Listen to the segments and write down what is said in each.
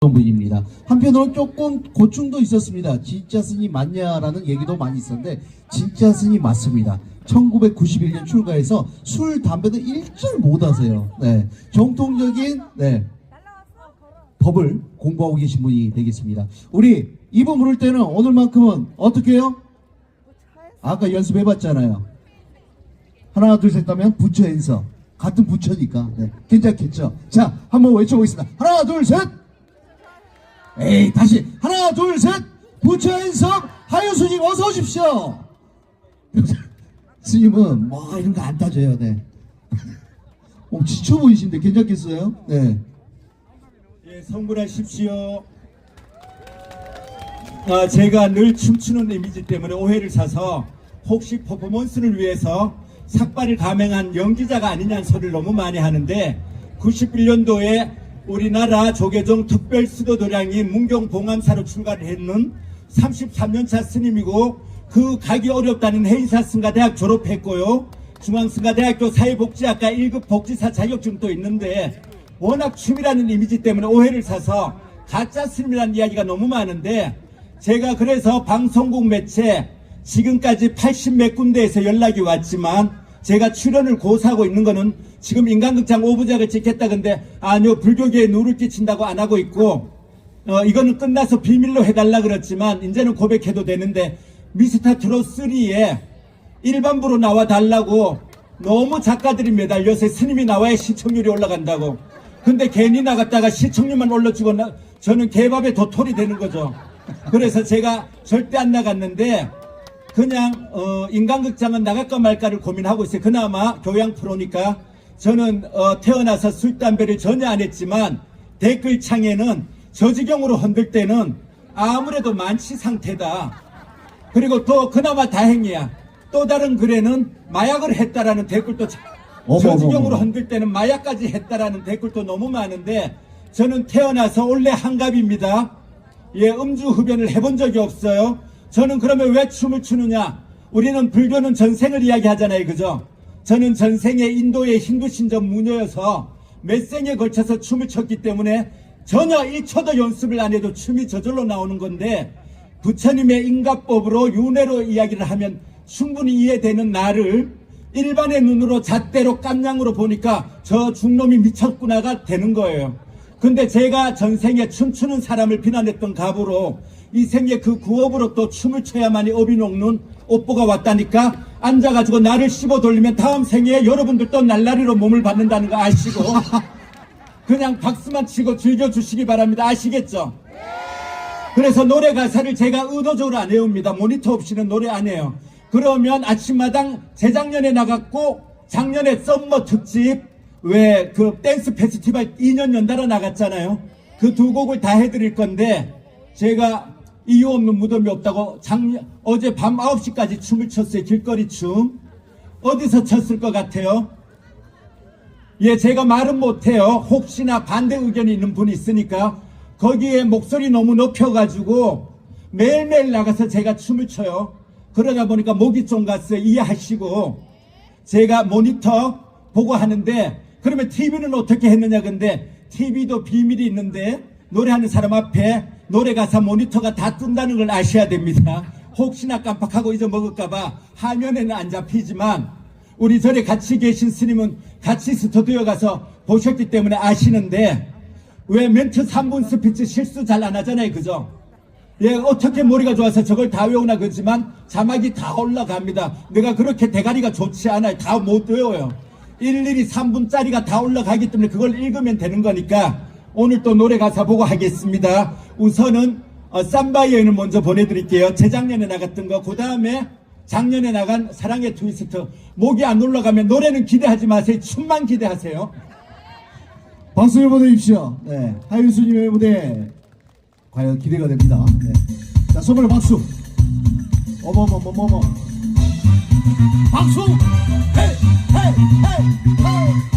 분입니다. 한편으로는 조금 고충도 있었습니다. 진짜 스님 맞냐라는 얘기도 많이 있었는데 진짜 스님 맞습니다. 1991년 출가해서 술 담배도 일절 못 하세요. 네, 정통적인 네 법을 공부하고 계신 분이 되겠습니다. 우리 이분 부를 때는 오늘만큼은 어떻게 해요? 아까 연습해봤잖아요. 하나 둘 셋 하면 부처 행서 같은 부처니까 네, 괜찮겠죠? 자 한번 외쳐보겠습니다. 하나 둘 셋. 에이 다시 하나 둘 셋 부처 행성 하유 스님 어서 오십시오. 스님은 뭐 이런 거 안 따져요. 네. 어, 지쳐 보이신데 괜찮겠어요? 네. 예, 성불하십시오. 아, 제가 늘 춤추는 이미지 때문에 오해를 사서 혹시 퍼포먼스를 위해서 삭발을 감행한 연기자가 아니냐는 소리를 너무 많이 하는데 91년도에 우리나라 조계종 특별수도도량인 문경 봉암사로 출가를 했는 33년차 스님이고 그 가기 어렵다는 해인사 승가대학 졸업했고요. 중앙승가대학교 사회복지학과 1급 복지사 자격증도 있는데 워낙 춤이라는 이미지 때문에 오해를 사서 가짜 스님이라는 이야기가 너무 많은데 제가 그래서 방송국 매체 지금까지 80 몇 군데에서 연락이 왔지만 제가 출연을 고사하고 있는 거는 지금 인간극장 오부작을 찍겠다 근데 아니요 불교계에 누를 끼친다고 안 하고 있고 어 이거는 끝나서 비밀로 해달라 그랬지만 이제는 고백해도 되는데 미스터 트롯 3에 일반부로 나와 달라고 너무 작가들이 매달려서 스님이 나와야 시청률이 올라간다고. 근데 괜히 나갔다가 시청률만 올려주고 나, 저는 개밥에 도토리 되는 거죠. 그래서 제가 절대 안 나갔는데 그냥 어, 인간극장은 나갈까 말까를 고민하고 있어요. 그나마 교양 프로니까 저는 어, 태어나서 술 담배를 전혀 안 했지만 댓글창에는 저지경으로 흔들 때는 아무래도 만취 상태다. 그리고 또 그나마 다행이야. 또 다른 글에는 마약을 했다라는 댓글도 저지경으로. 흔들 때는 마약까지 했다라는 댓글도 너무 많은데 저는 태어나서 원래 한갑입니다. 예, 음주 흡연을 해본 적이 없어요. 저는 그러면 왜 춤을 추느냐? 우리는 불교는 전생을 이야기하잖아요. 그죠? 저는 전생에 인도의 힌두 신전 무녀여서 몇 생에 걸쳐서 춤을 췄기 때문에 전혀 1초도 연습을 안 해도 춤이 저절로 나오는 건데 부처님의 인가법으로 윤회로 이야기를 하면 충분히 이해되는 나를 일반의 눈으로 잣대로 깜냥으로 보니까 저 중놈이 미쳤구나가 되는 거예요. 근데 제가 전생에 춤추는 사람을 비난했던 갑으로 이 생에 그 구업으로 또 춤을 춰야만이 업이 녹는 업보가 왔다니까 앉아가지고 나를 씹어 돌리면 다음 생에 여러분들 또 날라리로 몸을 받는다는 거 아시고 그냥 박수만 치고 즐겨주시기 바랍니다. 아시겠죠? 그래서 노래 가사를 제가 의도적으로 안 외웁니다. 모니터 없이는 노래 안 해요. 그러면 아침마당 재작년에 나갔고 작년에 썸머 특집 왜 그 댄스 페스티벌 2년 연달아 나갔잖아요. 그 두 곡을 다 해드릴 건데 제가 이유 없는 무덤이 없다고 작년 어제 밤 9시까지 춤을 췄어요. 길거리 춤. 어디서 췄을 것 같아요? 예, 제가 말은 못해요. 혹시나 반대 의견이 있는 분이 있으니까 거기에 목소리 너무 높여가지고 매일매일 나가서 제가 춤을 춰요. 그러다 보니까 목이 좀 갔어요. 이해하시고 제가 모니터 보고 하는데 그러면 TV는 어떻게 했느냐 근데 TV도 비밀이 있는데 노래하는 사람 앞에 노래 가사 모니터가 다 뜬다는 걸 아셔야 됩니다. 혹시나 깜빡하고 잊어먹을까봐 화면에는 안 잡히지만 우리 절에 같이 계신 스님은 같이 스튜디오 가서 보셨기 때문에 아시는데 왜 멘트 3분 스피치 실수 잘 안 하잖아요. 그죠? 예, 어떻게 머리가 좋아서 저걸 다 외우나 그렇지만 자막이 다 올라갑니다. 내가 그렇게 대가리가 좋지 않아요. 다 못 외워요. 일일이 3분짜리가 다 올라가기 때문에 그걸 읽으면 되는 거니까 오늘 또 노래 가사 보고 하겠습니다. 우선은 어, 삼바의 여인을 먼저 보내드릴게요. 재작년에 나갔던 거, 그 다음에 작년에 나간 사랑의 트위스트. 목이 안 올라가면 노래는 기대하지 마세요. 춤만 기대하세요. 박수를 보내주십시오. 네, 하유 스님의 무대 과연 기대가 됩니다. 네. 자, 손으로 박수. 어머머머머머. 박수. 헤이 헤이 헤이 헤이.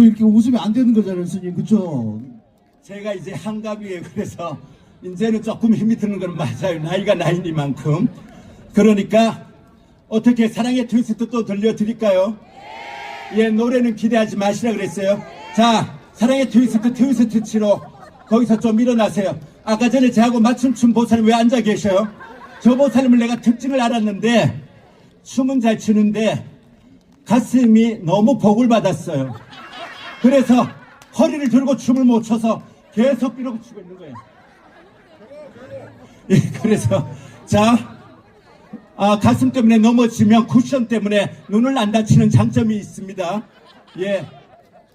또 이렇게 웃으면 안 되는 거잖아요, 스님. 그쵸? 제가 이제 한갑이에요. 그래서 이제는 조금 힘이 드는 건 맞아요. 나이가 나이니만큼. 그러니까 어떻게 사랑의 트위스트 또 들려드릴까요? 예, 노래는 기대하지 마시라 그랬어요. 자, 사랑의 트위스트 트위스트 치러 거기서 좀 일어나세요. 아까 전에 저하고 맞춤 춤 보살님 왜 앉아 계셔요? 저 보살님을 내가 특징을 알았는데 춤은 잘 추는데 가슴이 너무 복을 받았어요. 그래서 허리를 들고 춤을 못 춰서 계속 추고 있는 거예요. 예, 그래서 자 아, 가슴 때문에 넘어지면 쿠션 때문에 눈을 안 다치는 장점이 있습니다. 예.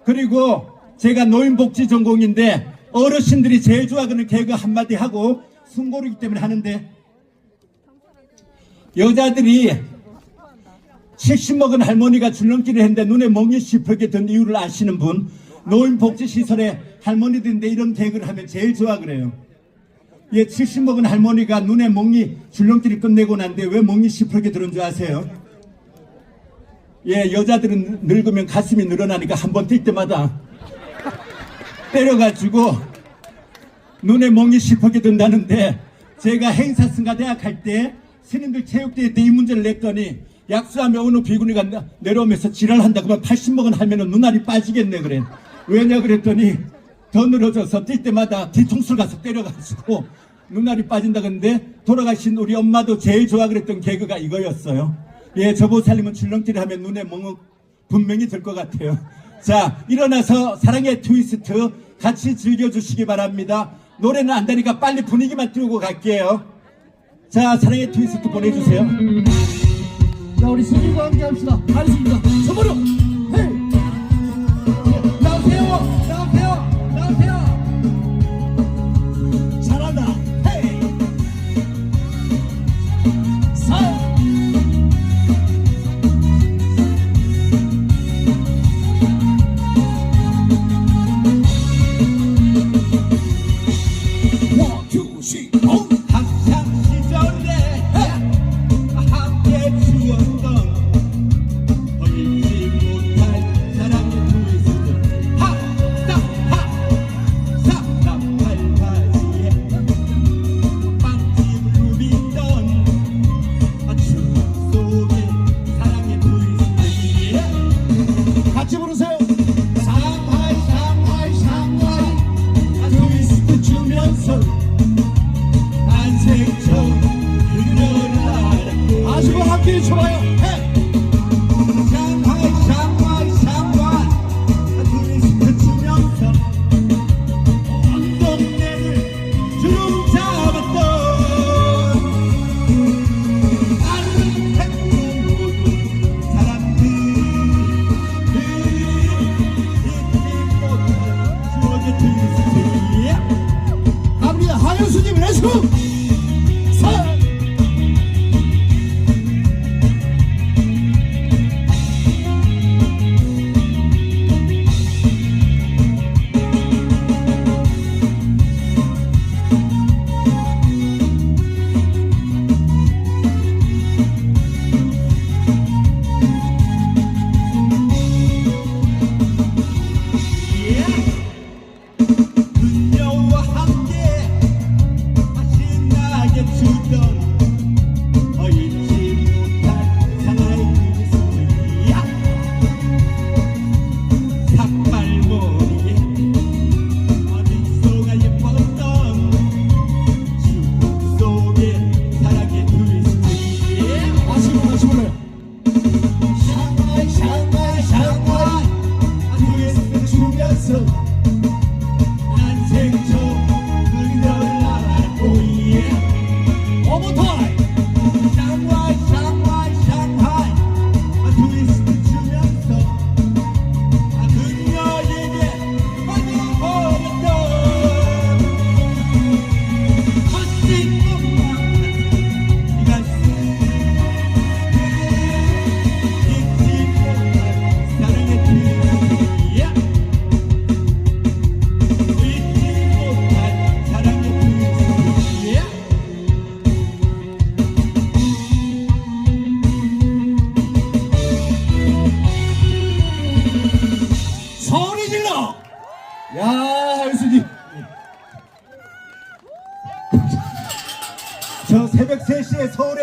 그리고 제가 노인복지 전공인데 어르신들이 제일 좋아하는 개그 한마디 하고 숨고르기 때문에 하는데 여자들이 70 먹은 할머니가 줄넘기를 했는데 눈에 멍이 시퍼게 든 이유를 아시는 분 노인복지시설에 할머니들인데 이런 개그를 하면 제일 좋아 그래요. 예, 70 먹은 할머니가 눈에 멍이 줄넘기를 끝내고 난데 왜 멍이 시퍼게 들은 줄 아세요? 예, 여자들은 늙으면 가슴이 늘어나니까 한 번 뛸 때마다 때려가지고 눈에 멍이 시퍼게 든다는데 제가 행사 승가대학 할 때 스님들 체육대회 때 이 문제를 냈더니 약수하면 어느 비구니가 나- 내려오면서 지랄한다 그러면 80 먹은 하면은 눈알이 빠지겠네 그래. 왜냐 그랬더니 더 늘어져서 뛸 때마다 뒤통수를 가서 때려가지고 눈알이 빠진다 그랬는데 돌아가신 우리 엄마도 제일 좋아 그랬던 개그가 이거였어요. 예 저보 살림은 줄넘기를 하면 눈에 멍은 분명히 들 것 같아요. 자 일어나서 사랑의 트위스트 같이 즐겨주시기 바랍니다. 노래는 안 되니까 빨리 분위기만 띄우고 갈게요. 자 사랑의 트위스트 보내주세요 자, 우리 스님과 함께 합시다. 가겠습니다. 서버려!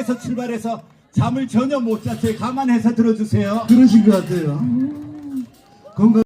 서울에서 출발해서 잠을 전혀 못 잤어요. 감안해서 들어주세요. 그러신 것 같아요. 건강